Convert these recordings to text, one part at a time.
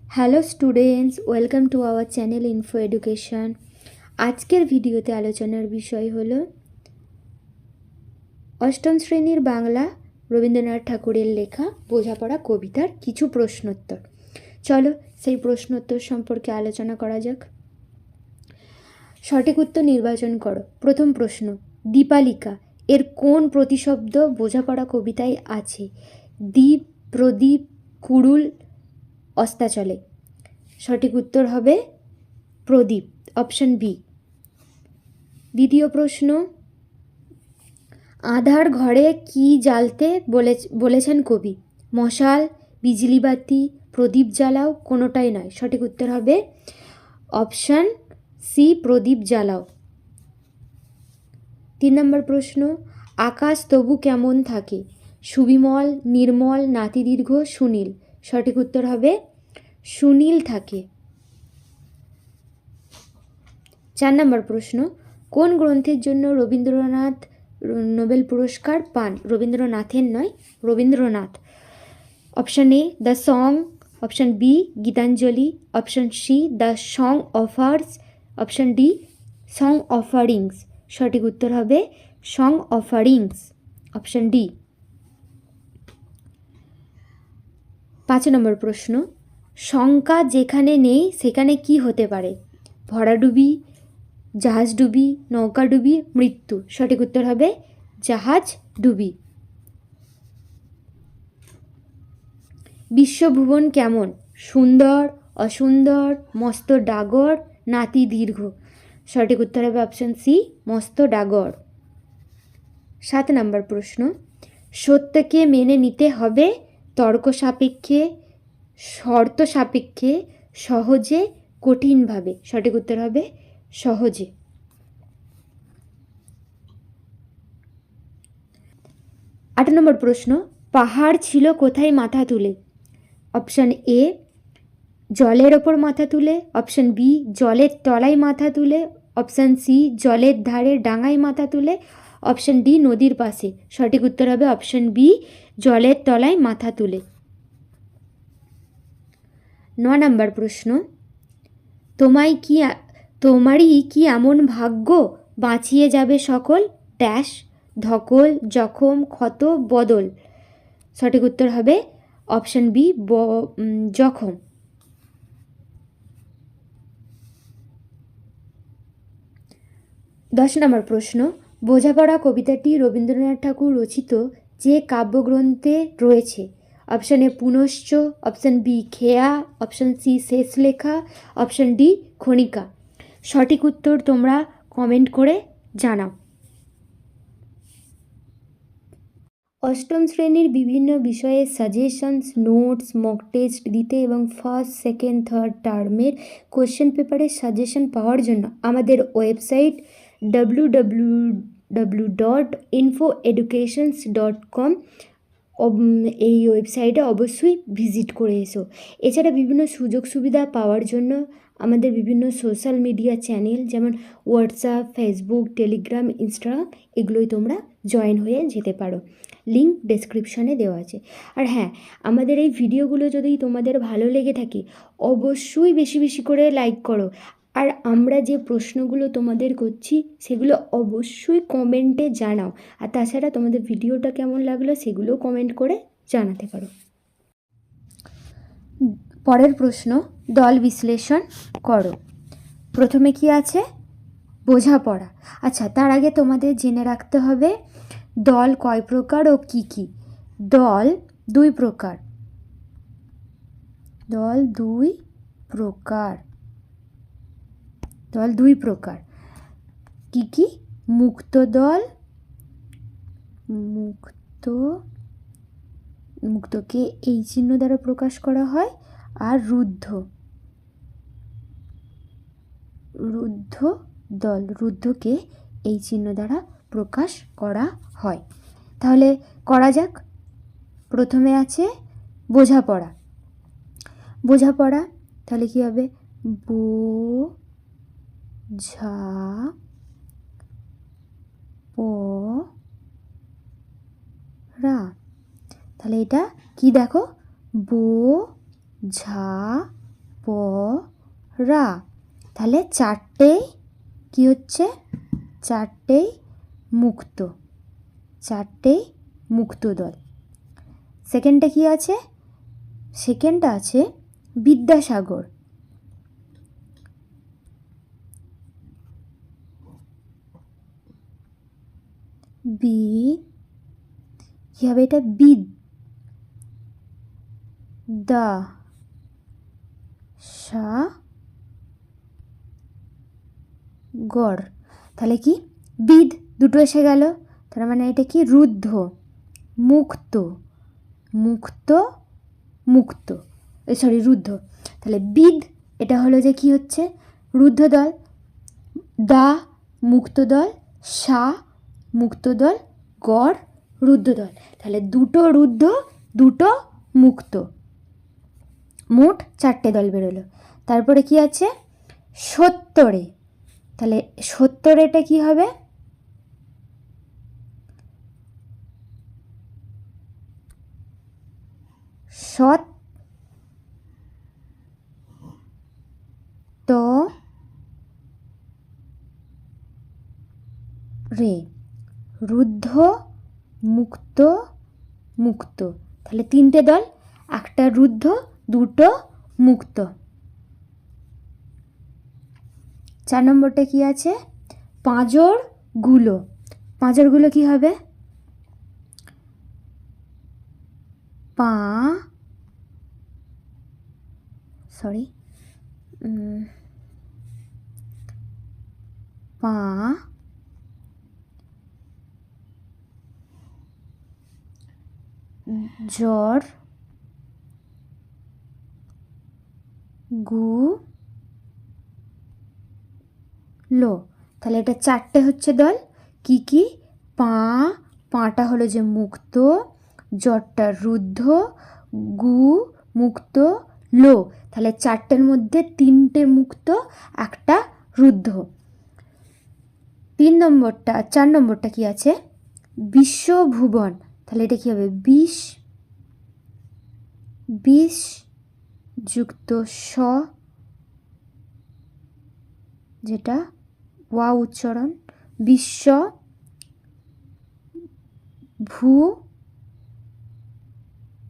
Hello students welcome to our channel info education আজকের ভিডিওতে আলোচনার বিষয় হল অষ্টম শ্রেণির বাংলা রবীন্দ্রনাথ ঠাকুরের লেখা বোঝাপড়া কবিতার কিছু প্রশ্নোত্তর। চলো সেই প্রশ্নোত্তর সম্পর্কে আলোচনা করা যাক। সঠিক উত্তর নির্বাচন করো। প্রথম প্রশ্ন, দীপালিকা, এর কোন প্রতিশব্দ বোঝাপড়া কবিতায় আছে? দ্বীপ, প্রদীপ, কুড়ুল অস্তাচলে সঠিক উত্তর হবে প্রদীপ অপশন বি দ্বিতীয় প্রশ্ন, আধার ঘরে কি জ্বালতে বলে বলেছেন কবি? মশাল বিজলিবাতি প্রদীপ জ্বালাও, কোনোটাই নয়। সঠিক উত্তর হবে অপশান সি প্রদীপ জ্বালাও। তিন নম্বর প্রশ্ন, আকাশ তবু কেমন থাকে? সুবিমল, নির্মল, নাতিদীর্ঘ, সুনীল। সঠিক উত্তর হবে সুনীল থাকে। চার নম্বর প্রশ্ন, কোন গ্রন্থের জন্য রবীন্দ্রনাথ নোবেল পুরস্কার পান? রবীন্দ্রনাথের নয়, Rabindranath. Option A, the song. Option B, Gitanjali. Option C, the song offers. Option D, song offerings. সঠিক উত্তর হবে, সং অফারিংস। Option D. পাঁচ নম্বর প্রশ্ন শঙ্কা যেখানে নেই, সেখানে কি হতে পারে? ভরাডুবি জাহাজ ডুবি, নৌকা ডুবি, মৃত্যু। সঠিক উত্তর হবে জাহাজ ডুবি। বিশ্বভুবন কেমন? সুন্দর, অসুন্দর, মস্ত ডাগর, নাতি দীর্ঘ। সঠিক উত্তর হবে অপশন সি মস্ত ডাগর। সাত নম্বর প্রশ্ন। সত্যকে মেনে নিতে হবে তর্ক সাপেক্ষে শর্ত সাপেক্ষে সহজে, কঠিনভাবে, সঠিক উত্তর হবে সহজে। আট নম্বর প্রশ্ন, পাহাড় ছিল কোথায় মাথা তুলে? অপশান এ, জলের ওপর মাথা তুলে। অপশান বি, জলের তলায় মাথা তুলে। অপশান সি, জলের ধারে ডাঙায় মাথা তুলে। অপশান ডি, নদীর পাশে। সঠিক উত্তর হবে অপশান বি, জলের তলায় মাথা তুলে। ন নাম্বার প্রশ্ন, তোমায় কি তোমারই কি এমন ভাগ্য বাঁচিয়ে যাবে সকল? ড্যাশ, ধকল, জখম, ক্ষত, বদল। সঠিক উত্তর হবে অপশান বি, ব জখম। দশ নম্বর প্রশ্ন, বোঝাপড়া কবিতাটি রবীন্দ্রনাথ ঠাকুর রচিত যে কাব্যগ্রন্থে রয়েছে option A Punashcha option B Kheya option C Shesh Lekha option D Khanika সঠিক উত্তর তোমরা কমেন্ট করে জানাও। অষ্টম শ্রেণির বিভিন্ন বিষয়ে সাজেশনস নোটস মক টেস্ট দিতে এবং ফার্স্ট সেকেন্ড থার্ড টার্মের কোশ্চেন পেপারের সাজেশন পাওয়ার জন্য আমাদের website W W W dot info educations dot com এই ওয়েবসাইটে অবশ্যই ভিজিট করে এসো। এছাড়া বিভিন্ন সুযোগ সুবিধা পাওয়ার জন্য আমাদের বিভিন্ন সোশ্যাল মিডিয়া চ্যানেল যেমন হোয়াটসঅ্যাপ ফেসবুক টেলিগ্রাম ইনস্টাগ্রাম এগুলোই তোমরা জয়েন হয়ে যেতে পারো। লিঙ্ক ডেসক্রিপশানে দেওয়া আছে। আর হ্যাঁ আমাদের এই ভিডিওগুলো যদি তোমাদের ভালো লেগে থাকে, অবশ্যই বেশি বেশি করে লাইক করো। আর আমরা যে প্রশ্নগুলো তোমাদের করছি, সেগুলো অবশ্যই কমেন্টে জানাও। আর তাছাড়া তোমাদের ভিডিওটা কেমন লাগল, সেগুলোও কমেন্ট করে জানাতে পারো। পরের প্রশ্ন, দল বিশ্লেষণ করো। প্রথমে কি আছে? বোঝাপড়া। আচ্ছা তার আগে তোমাদের জেনে রাখতে হবে, দল কয় প্রকার ও কি কি? দল দুই প্রকার। দল দুই প্রকার। দল দুই প্রকার। কি কি? মুক্ত দল, মুক্ত, মুক্তকে এই চিহ্ন দ্বারা প্রকাশ করা হয়, আর রুদ্ধ। রুদ্ধ দল, রুদ্ধকে এই চিহ্ন দ্বারা প্রকাশ করা হয়। তাহলে করা যাক। প্রথমে আছে বোঝাপড়া। বোঝাপড়া, তাহলে কী হবে? বো ঝা, প, রা। তাহলে এটা কি দেখো? বো, ঝা, প, রা। তাহলে চারটেই কি হচ্ছে? চারটেই মুক্ত। চারটেই মুক্ত দল। সেকেন্ডটা কি আছে? সেকেন্ডটা আছে বিদ্যাসাগর। বি, কি হবে এটা? বিদ। দা। সা। গড়। তাহলে কি? বিদ দুটো এসে গেল। তার মানে এটা কি? রুদ্ধ। মুক্ত। মুক্ত মুক্ত। সরি রুদ্ধ। তাহলে বিদ, এটা হলো যে কি হচ্ছে? রুদ্ধ দল। দা, মুক্ত দল। সা মুক্ত দল গড় রুদ্ধ দল তাহলে দুটো রুদ্ধ, দুটো মুক্ত। মোট চারটে দল বেরোলো। তারপরে কি আছে? সত্তরে। তাহলে সত্তরেটা কি হবে? সৎ তো রে রুদ্ধ, মুক্ত মুক্ত। তাহলে তিনটে দল, একটা রুদ্ধ, দুটো মুক্ত। চার নম্বরটা কি আছে? পাঁজরগুলো পাঁজরগুলো কি হবে? পা সরি পা জ্বর গু, লো। তাহলে এটা চারটে হচ্ছে দল। কি কি? পা, পাটা হলো যে মুক্ত, জ্বরটা রুদ্ধ, গু মুক্ত, লো। তাহলে চারটের মধ্যে তিনটে মুক্ত, একটা রুদ্ধ। তিন নম্বরটা, চার নম্বরটা কি আছে? বিশ্বভুবন। তাহলে এটা কী হবে? বিষ বিষ যুক্ত স যেটা ওয়া উচ্চারণ, বিশ্ব ভূ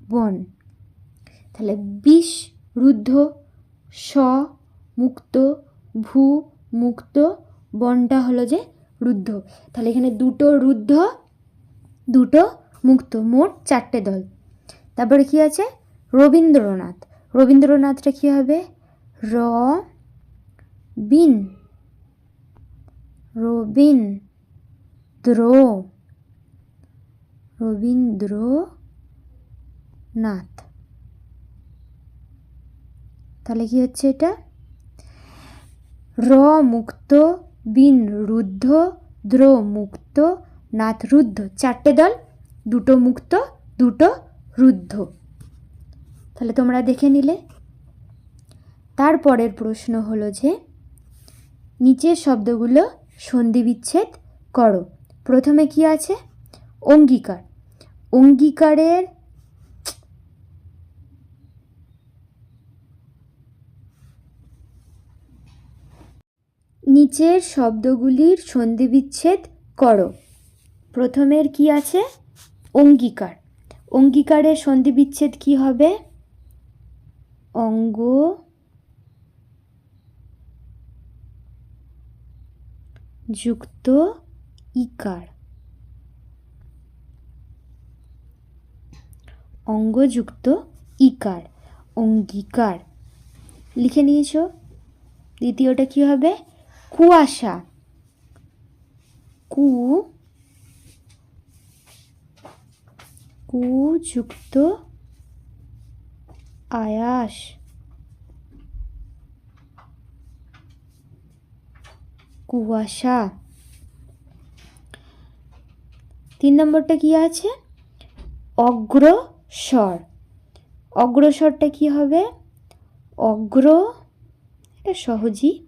বন। তাহলে বিষ রুদ্ধ স মুক্ত ভূ মুক্ত বনটা হলো যে রুদ্ধ। তাহলে এখানে দুটো রুদ্ধ, দুটো মুক্ত, মোট চারটে দল। তারপরে কি আছে? রবীন্দ্রনাথ। রবীন্দ্রনাথটা কী হবে? র বিন। রবিন দ্র রবীন্দ্রনাথ। তাহলে কি হচ্ছে এটা? র মুক্ত, বিন রুদ্ধ, দ্র মুক্ত, নাথ রুদ্ধ। চারটে দল, দুটো মুক্ত, দুটো রুদ্ধ। তাহলে তোমরা দেখে নিলে। তারপরের প্রশ্ন হলো যে, নিচের শব্দগুলো সন্ধি বিচ্ছেদ করো। প্রথমে কি আছে? অঙ্গীকার। অঙ্গীকারের নিচের শব্দগুলির সন্ধি বিচ্ছেদ করো। প্রথমের কি আছে? অঙ্গীকার। অঙ্গীকারের সন্ধি বিচ্ছেদ কি হবে? অঙ্গ যুক্ত ইকার। অঙ্গযুক্ত ইকার অঙ্গীকার। লিখে নিয়েছ? দ্বিতীয়টা কি হবে? কুয়াশা। কু কুযুক্ত আয়াস কুয়াশা তিন নম্বরটা কি আছে? অগ্রস্বর অগ্রসরটা কি হবে? অগ্র, এটা সহজই।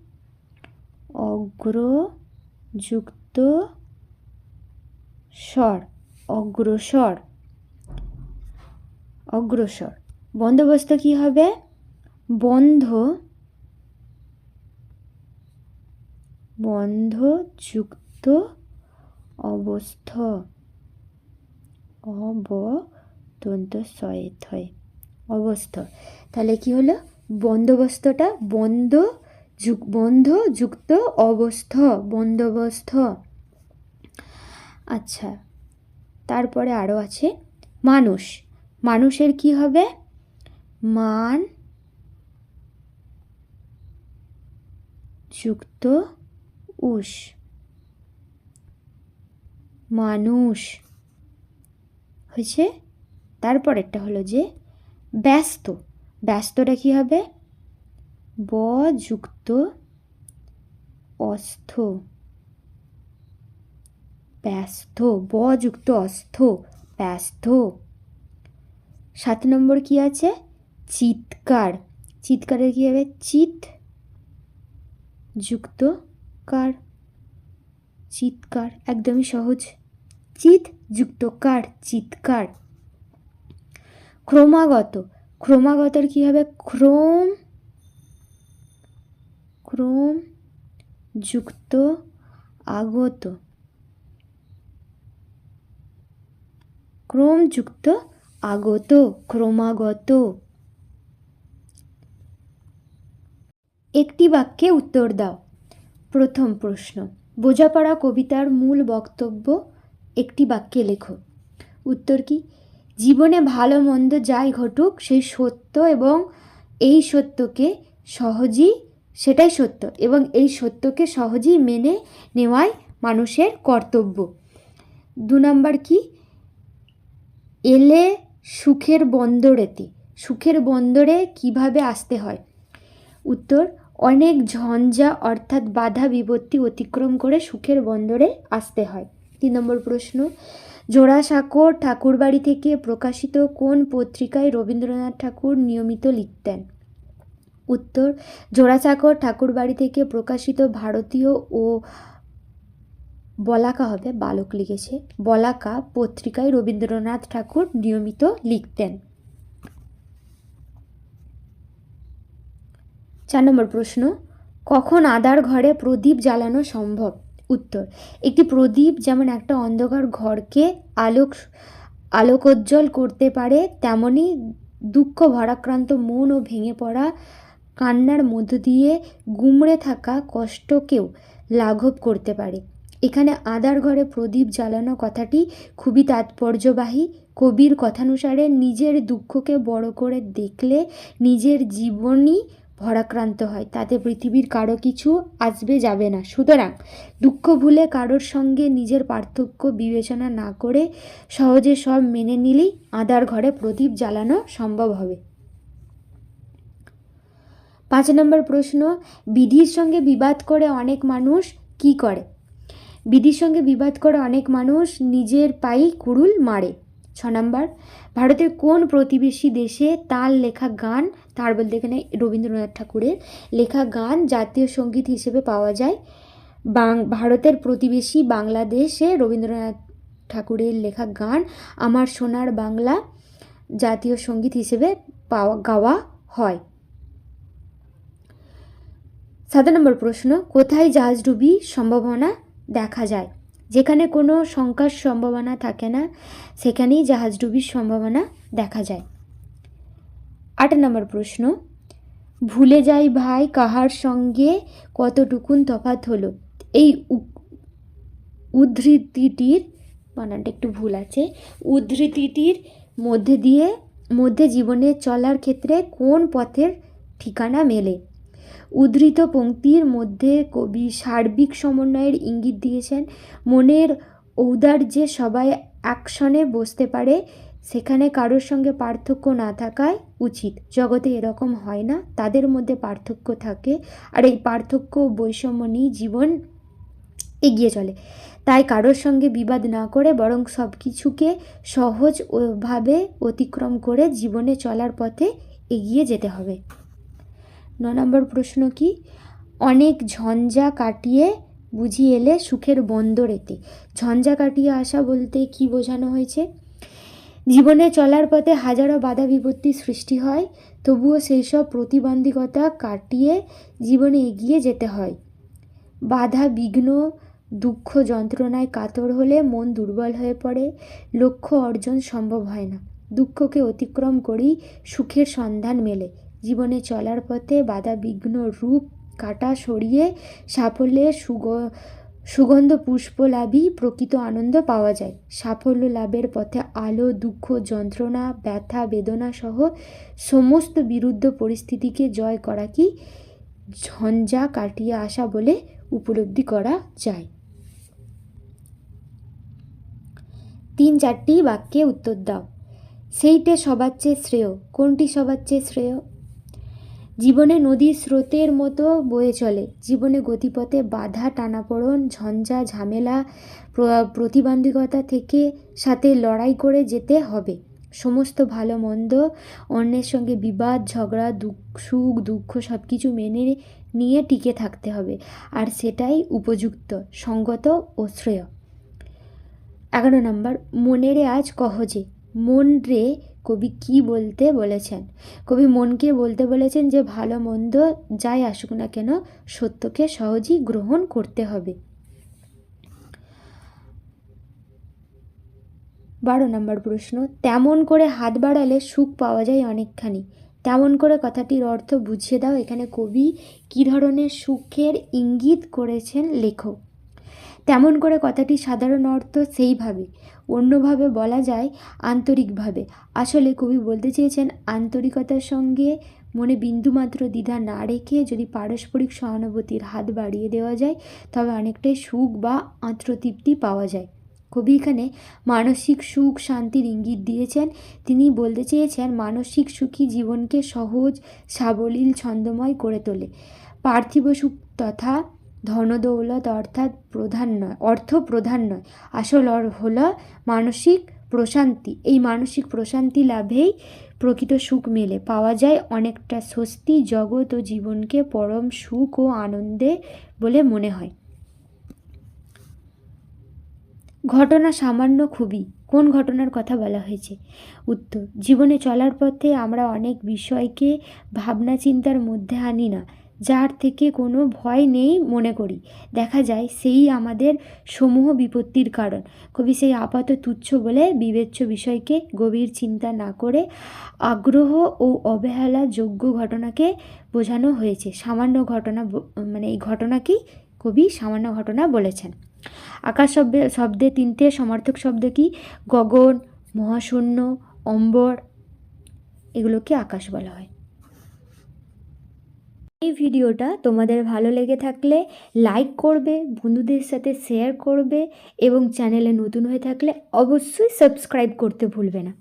অগ্রযুক্ত স্বর। অগ্রসর। অগ্রসর। বন্দোবস্ত কি হবে? বন্ধ, বন্ধযুক্ত অবস্থ অব দন্ত সয়েত হয় অবস্থ। তাহলে কি হলো? বন্দোবস্তটা বন্ধ যুগ বন্ধ যুক্ত অবস্থ, বন্দোবস্ত। আচ্ছা তারপরে আরও আছে। মানুষ, মানুষের কি হবে? মান যুক্ত উষ। মানুষ। হয়েছে? তারপরেরটা হলো যে ব্যস্ত। ব্যস্তটা কি হবে? ব যুক্ত অস্থ। ব্যস্ত। ব যুক্ত অস্থ। ব্যস্ত। সাত নম্বর কি আছে? চিৎকার। চিৎকারের কি হবে? চিৎ যুক্ত কার। চিৎকার, একদমই সহজ। চিৎ যুক্ত কার, চিৎকার। ক্রমাগত, ক্রমাগতর কি হবে? ক্রম ক্রম যুক্ত আগত। ক্রমযুক্ত আগত, ক্রমাগত। একটি বাক্যে উত্তর দাও। প্রথম প্রশ্ন, বোঝাপড়া কবিতার মূল বক্তব্য একটি বাক্যে লেখো। উত্তর কি? জীবনে ভালো মন্দ যাই ঘটুক সেই সত্য এবং এই সত্যকে সহজেই, সেটাই সত্য এবং এই সত্যকে সহজেই মেনে নেওয়াই মানুষের কর্তব্য। দু নম্বর কি? এলে সুখের বন্দরেতে, সুখের বন্দরে কীভাবে আসতে হয়? উত্তর অনেক ঝঞ্ঝা অর্থাৎ বাধা বিপত্তি অতিক্রম করে সুখের বন্দরে আসতে হয়। তিন নম্বর প্রশ্ন, জোড়াসাঁকোর ঠাকুরবাড়ি থেকে প্রকাশিত কোন পত্রিকায় রবীন্দ্রনাথ ঠাকুর নিয়মিত লিখতেন? উত্তর, জোড়াসাঁকোর ঠাকুরবাড়ি থেকে প্রকাশিত ভারতীয় ও বলাকা হবে, বালক লিখেছে। বলাকা পত্রিকায় রবীন্দ্রনাথ ঠাকুর নিয়মিত লিখতেন। চার নম্বর প্রশ্ন, কখন আদার ঘরে প্রদীপ জ্বালানো সম্ভব? উত্তর, একটি প্রদীপ যেমন একটা অন্ধকার ঘরকে আলোক, আলোকোজ্জ্বল করতে পারে, তেমনি দুঃখ ভারাক্রান্ত মন ও ভেঙে পড়া কান্নার মধ্য দিয়ে গুমড়ে থাকা কষ্টকেও লাঘব করতে পারে। এখানে আদার ঘরে প্রদীপ জ্বালানো কথাটি খুবই তাৎপর্যবাহী। কবির কথানুসারে নিজের দুঃখকে বড় করে দেখলে নিজের জীবনই ভরাক্রান্ত হয়। তাতে পৃথিবীর কারও কিছু আসবে যাবে না। সুতরাং দুঃখ ভুলে কারোর সঙ্গে নিজের পার্থক্য বিবেচনা না করে সহজে সব মেনে নিলেই আদার ঘরে প্রদীপ জ্বালানো সম্ভব হবে। পাঁচ নম্বর প্রশ্ন, বিধির সঙ্গে বিবাদ করে অনেক মানুষ কি করে? বিধির সঙ্গে বিবাদ করে অনেক মানুষ নিজের পাই কুড়ুল মারে। ছ নম্বর, ভারতের কোন প্রতিবেশী দেশে তার লেখা গান, তার বলতে এখানে রবীন্দ্রনাথ ঠাকুরের লেখা গান জাতীয় সংগীত হিসেবে পাওয়া যায়। বাং, ভারতের প্রতিবেশী বাংলাদেশে রবীন্দ্রনাথ ঠাকুরের লেখা গান, আমার সোনার বাংলা জাতীয় সংগীত হিসেবে পাওয়া, গাওয়া হয়। সাত নম্বর প্রশ্ন, কোথায় জাহাজডুবি সম্ভাবনা দেখা যায়? যেখানে কোনো শঙ্কার সম্ভাবনা থাকে না, সেখানেই জাহাজডুবির সম্ভাবনা দেখা যায়। আট নম্বর প্রশ্ন, ভুলে যাই ভাই, কাহার সঙ্গে কতটুকুন তফাত হলো? এই উদ্ধৃতিটির বানানটা একটু ভুল আছে, উদ্ধৃতিটির মধ্যে দিয়ে, মধ্যে জীবনে চলার ক্ষেত্রে কোন পথের ঠিকানা মেলে? উদ্ধৃত পংক্তির মধ্যে কবি সার্বিক সমন্বয়ের ইঙ্গিত দিয়েছেন। মনের ঔদার্যে সবাই অ্যাকশনে বসতে পারে, সেখানে কারোর সঙ্গে পার্থক্য না থাকাই উচিত। জগতে এরকম হয় না, তাদের মধ্যে পার্থক্য থাকে আর এই পার্থক্য বৈষম্য নিয়েই জীবন এগিয়ে চলে। তাই কারোর সঙ্গে বিবাদ না করে বরং সব কিছুকে সহজভাবে অতিক্রম করে জীবনে চলার পথে এগিয়ে যেতে হবে। ন নম্বর প্রশ্ন কি? অনেক ঝঞ্ঝা কাটিয়ে বুঝিয়ে এলে সুখের বন্দরেতে। ঝঞ্ঝা কাটিয়ে আসা বলতে কি বোঝানো হয়েছে? জীবনে চলার পথে হাজারো বাধা বিপত্তির সৃষ্টি হয়, তবুও সেই সব প্রতিবন্ধকতা কাটিয়ে জীবনে এগিয়ে যেতে হয়। বাধা, বিঘ্ন, দুঃখ যন্ত্রণায় কাতর হলে মন দুর্বল হয়ে পড়ে, লক্ষ্য অর্জন সম্ভব হয় না। দুঃখকে অতিক্রম করেই সুখের সন্ধান মেলে। জীবনে চলার পথে বাধা বিঘ্ন রূপ কাটা সরিয়ে সাফল্যের সুগ, সুগন্ধ পুষ্প লাভই প্রকৃত আনন্দ পাওয়া যায়। সাফল্য লাভের পথে আলো, দুঃখ, যন্ত্রণা, ব্যথা, বেদনা সহ সমস্ত বিরুদ্ধ পরিস্থিতিকে জয় করা কি ঝঞ্ঝা কাটিয়ে আসা বলে উপলব্ধি করা যায়। তিন চারটি বাক্যে উত্তর দাও। সেইটে সবার চেয়ে শ্রেয়, কোনটি সবার চেয়ে শ্রেয়? জীবনে নদীর স্রোতের মতো বয়ে চলে। জীবনে গতিপথে বাধা, টানাপোড়ন, ঝঞ্ঝা, ঝামেলা প্রতিবন্ধকতা থেকে সাথে লড়াই করে যেতে হবে। সমস্ত ভালো, মন্দ, অন্যের সঙ্গে বিবাদ, ঝগড়া, দুঃখ, সুখ, দুঃখ সব কিছু মেনে নিয়ে টিকে থাকতে হবে, আর সেটাই উপযুক্ত, সঙ্গত ও শ্রেয়। এগারো নম্বর, মনেরে আজ কহজে মন রে কবি কি বলতে বলেছেন? কবি মনকে বলতে বলেছেন যে, ভালো মন্দ যাই আসুক না কেন, সত্যকে সহজেই গ্রহণ করতে হবে। বারো নম্বর প্রশ্ন, তেমন করে হাত বাড়ালে সুখ পাওয়া যায় অনেকখানি। তেমন করে কথাটির অর্থ বুঝিয়ে দাও। এখানে কবি কী ধরনের সুখের ইঙ্গিত করেছেন লেখক? তেমন করে কথাটি সাধারণ অর্থ সেইভাবে। অন্যভাবে বলা যায় আন্তরিকভাবে। আসলে কবি বলতে চেয়েছেন, আন্তরিকতার সঙ্গে মনে বিন্দুমাত্র দ্বিধা না রেখে যদি পারস্পরিক সহানুভূতির হাত বাড়িয়ে দেওয়া যায়, তবে অনেকটাই সুখ বা আত্মতৃপ্তি পাওয়া যায়। কবি এখানে মানসিক সুখ শান্তির ইঙ্গিত দিয়েছেন। তিনি বলতে চেয়েছেন, মানসিক সুখী জীবনকে সহজ, সাবলীল, ছন্দময় করে তোলে। পার্থিব সুখ তথা ধনদৌলত অর্থাৎ প্রধান নয়, অর্থ প্রধান নয়। আসল অর হল মানসিক প্রশান্তি। এই মানসিক প্রশান্তি লাভেই প্রকৃত সুখ মেলে। পাওয়া যায় অনেকটা স্বস্তি, জগৎ ও জীবনকে পরম সুখ ও আনন্দে বলে মনে হয়। ঘটনা সামান্য খুবই। কোন ঘটনার কথা বলা হয়েছে? উত্তর, জীবনে চলার পথে আমরা অনেক বিষয়কে ভাবনা চিন্তার মধ্যে আনি না। যার থেকে কোনো ভয় নেই মনে করি। দেখা যায় সেই আমাদের সমূহ বিপত্তির কারণ। কবি সেই আপাত তুচ্ছ বলে বিবেচ্য বিষয়কে গভীর চিন্তা না করে আগ্রহ ও অবহেলা যোগ্য ঘটনাকে বোঝানো হয়েছে। সামান্য ঘটনা মানে এই ঘটনাকেই কবি সামান্য ঘটনা বলেছেন। আকাশ শব্দে শব্দে তিনটে, সমর্থক শব্দ কি? গগন, মহাশূন্য, অম্বর, এগুলোকে আকাশ বলা হয়। এই ভিডিওটা তোমাদের ভালো লেগে থাকলে লাইক করবে, বন্ধুদের সাথে শেয়ার করবে এবং চ্যানেলে নতুন হয়ে থাকলে অবশ্যই সাবস্ক্রাইব করতে ভুলবে না।